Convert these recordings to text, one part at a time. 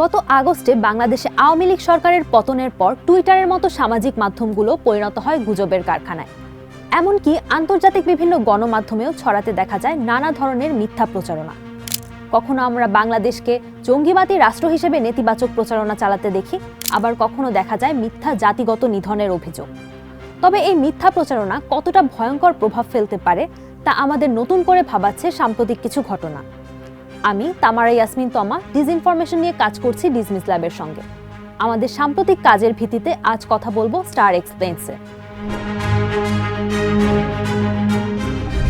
গত আগস্টে বাংলাদেশে আওয়ামী লীগ সরকারের পতনের পর টুইটারের মতো সামাজিক মাধ্যমগুলো পরিণত হয় গুজবের কারখানায়। এমনকি আন্তর্জাতিক বিভিন্ন গণমাধ্যমেও ছড়াতে দেখা যায় নানা ধরনের মিথ্যা প্রচারণা। কখনো আমরা বাংলাদেশকে জঙ্গিবাদী রাষ্ট্র হিসেবে নেতিবাচক প্রচারণা চালাতে দেখি, আবার কখনো দেখা যায় মিথ্যা জাতিগত নিধনের অভিযোগ। তবে এই মিথ্যা প্রচারণা কতটা ভয়ঙ্কর প্রভাব ফেলতে পারে, তা আমাদের নতুন করে ভাবাচ্ছে সাম্প্রতিক কিছু ঘটনা। আমি, তামারা ইয়াসমিন তমা ডিসইনফরমেশন নিয়ে কাজ করছি ডিজমিস ল্যাবের সঙ্গে। আমাদের সাম্প্রতিক কাজের ভিত্তিতে আজ কথা বলব স্টার এক্সপ্লেন্সে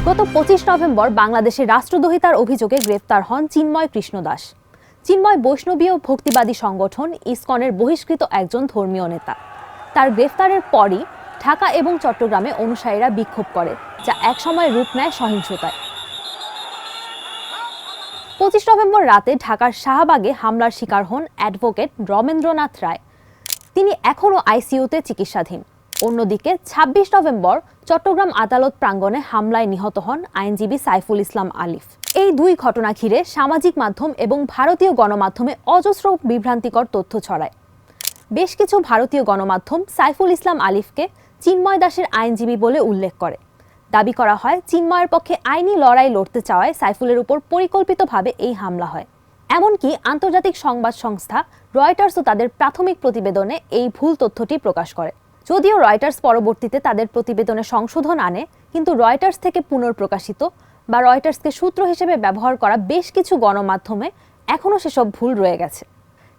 গত পঁচিশ নভেম্বর বাংলাদেশের রাষ্ট্রদ্রোহিতার অভিযোগে গ্রেফতার হন চিন্ময় কৃষ্ণ দাস। চিন্ময় বৈষ্ণবীয় ভক্তিবাদী সংগঠন ইসকনের বহিষ্কৃত একজন ধর্মীয় নেতা। তার গ্রেফতারের পরই ঢাকা এবং চট্টগ্রামে অনুসারীরা বিক্ষোভ করে, যা একসময় রূপ নেয় সহিংসতায়। পঁচিশ নভেম্বর রাতে ঢাকার শাহবাগে হামলার শিকার হন অ্যাডভোকেট রমেন্দ্রনাথ রায়। তিনি এখনও আইসিইউতে চিকিৎসাধীন। অন্যদিকে ছাব্বিশ নভেম্বর চট্টগ্রাম আদালত প্রাঙ্গণে হামলায় নিহত হন আইনজীবী সাইফুল ইসলাম আলিফ। এই দুই ঘটনা ঘিরে সামাজিক মাধ্যম এবং ভারতীয় গণমাধ্যমে অজস্র বিভ্রান্তিকর তথ্য ছড়ায়। বেশ কিছু ভারতীয় গণমাধ্যম সাইফুল ইসলাম আলিফকে চিন্ময় দাসের আইনজীবী বলে উল্লেখ করে। দাবি করা হয় চিন্ময়ের পক্ষে আইনি লড়াই লড়তে চাওয়ায় সাইফুলের উপর পরিকল্পিতভাবে এই হামলা হয়। এমনকি আন্তর্জাতিক সংবাদ সংস্থা রয়টার্সও তাদের প্রাথমিক প্রতিবেদনে এই ভুল তথ্যটি প্রকাশ করে। যদিও রয়টার্স পরবর্তীতে তাদের প্রতিবেদনে সংশোধন আনে, কিন্তু রয়টার্স থেকে পুনর্প্রকাশিত বা রয়টার্সকে সূত্র হিসেবে ব্যবহার করা বেশ কিছু গণমাধ্যমে এখনও সেসব ভুল রয়ে গেছে।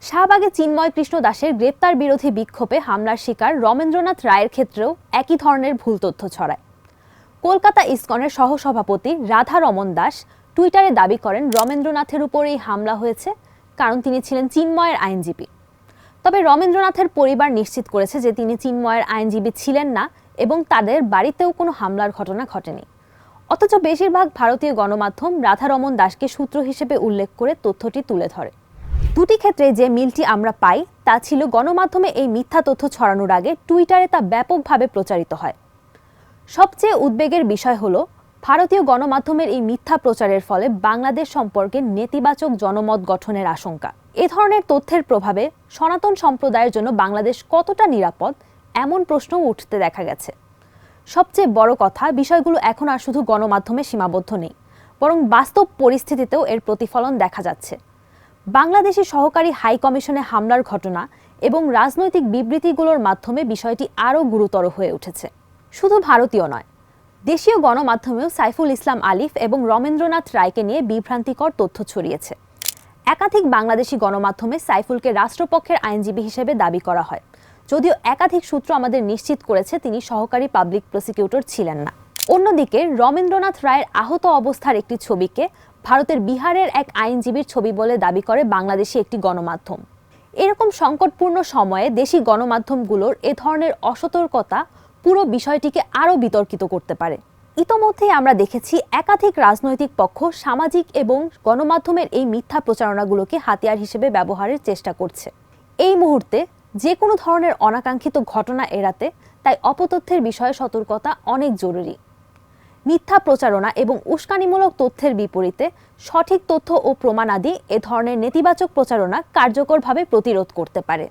শাহবাগে চিন্ময় কৃষ্ণ দাসের গ্রেপ্তার বিরোধী বিক্ষোভে হামলার শিকার রমেন্দ্রনাথ রায়ের ক্ষেত্রেও একই ধরনের ভুল তথ্য ছড়ায়। কলকাতা ইসকনের সহসভাপতি রাধা রমন দাস টুইটারে দাবি করেন, রমেন্দ্রনাথের উপর এই হামলা হয়েছে, কারণ তিনি ছিলেন চিন্ময়ের আইনজীবী। তবে রমেন্দ্রনাথের পরিবার নিশ্চিত করেছে যে তিনি চিন্ময়ের আইনজীবী ছিলেন না এবং তাদের বাড়িতেও কোনো হামলার ঘটনা ঘটেনি। অথচ বেশিরভাগ ভারতীয় গণমাধ্যম রাধারমন দাসকে সূত্র হিসেবে উল্লেখ করে তথ্যটি তুলে ধরে। দুটি ক্ষেত্রে যে মিলটি আমরা পাই, তা ছিল গণমাধ্যমে এই মিথ্যা তথ্য ছড়ানোর আগে টুইটারে তা ব্যাপকভাবে প্রচারিত হয়। সবচেয়ে উদ্বেগের বিষয় হলো, ভারতীয় গণমাধ্যমের এই মিথ্যা প্রচারের ফলে বাংলাদেশ সম্পর্কে নেতিবাচক জনমত গঠনের আশঙ্কা। এ ধরনের তথ্যের প্রভাবে সনাতন সম্প্রদায়ের জন্য বাংলাদেশ কতটা নিরাপদ, এমন প্রশ্নও উঠতে দেখা গেছে। সবচেয়ে বড় কথা, বিষয়গুলো এখন আর শুধু গণমাধ্যমে সীমাবদ্ধ নেই, বরং বাস্তব পরিস্থিতিতেও এর প্রতিফলন দেখা যাচ্ছে। বাংলাদেশি সহকারী হাই কমিশনে হামলার ঘটনা এবং রাজনৈতিক বিবৃতিগুলোর মাধ্যমে বিষয়টি আরও গুরুতর হয়ে উঠেছে। শুধু ভারতীয় নয়, দেশীয় গণমাধ্যমেও সাইফুল ইসলাম আলিফ এবং রমেন্দ্রনাথ রায়কে নিয়ে বিভ্রান্তিকর তথ্য ছড়িয়েছে। একাধিক বাংলাদেশি গণমাধ্যমে সাইফুলকে রাষ্ট্রপক্ষের আইনজীবী হিসেবে দাবি করা হয়। যদিও একাধিক সূত্র আমাদের নিশ্চিত করেছে তিনি সহকারী পাবলিক প্রসিকিউটর ছিলেন না। অন্যদিকে রমেন্দ্রনাথ রায়ের আহত অবস্থার একটি ছবিকে ভারতের বিহারের এক আইনজীবীর ছবি বলে দাবি করে বাংলাদেশি একটি গণমাধ্যম। এরকম সংকটপূর্ণ সময়ে দেশি গণমাধ্যমগুলোর এ ধরনের অসতর্কতা পুরো বিষয়টিকে আরও বিতর্কিত করতে পারে। ইতোমধ্যেই আমরা দেখেছি একাধিক রাজনৈতিক পক্ষ সামাজিক এবং গণমাধ্যমের এই মিথ্যা প্রচারণাগুলোকে হাতিয়ার হিসেবে ব্যবহারের চেষ্টা করছে। এই মুহূর্তে যে কোনো ধরনের অনাকাঙ্ক্ষিত ঘটনা এড়াতে তাই অপতথ্যের বিষয়ে সতর্কতা অনেক জরুরি। মিথ্যা প্রচারণা এবং উস্কানিমূলক তথ্যের বিপরীতে সঠিক তথ্য ও প্রমাণাদি এ ধরনের নেতিবাচক প্রচারণা কার্যকরভাবে প্রতিরোধ করতে পারে।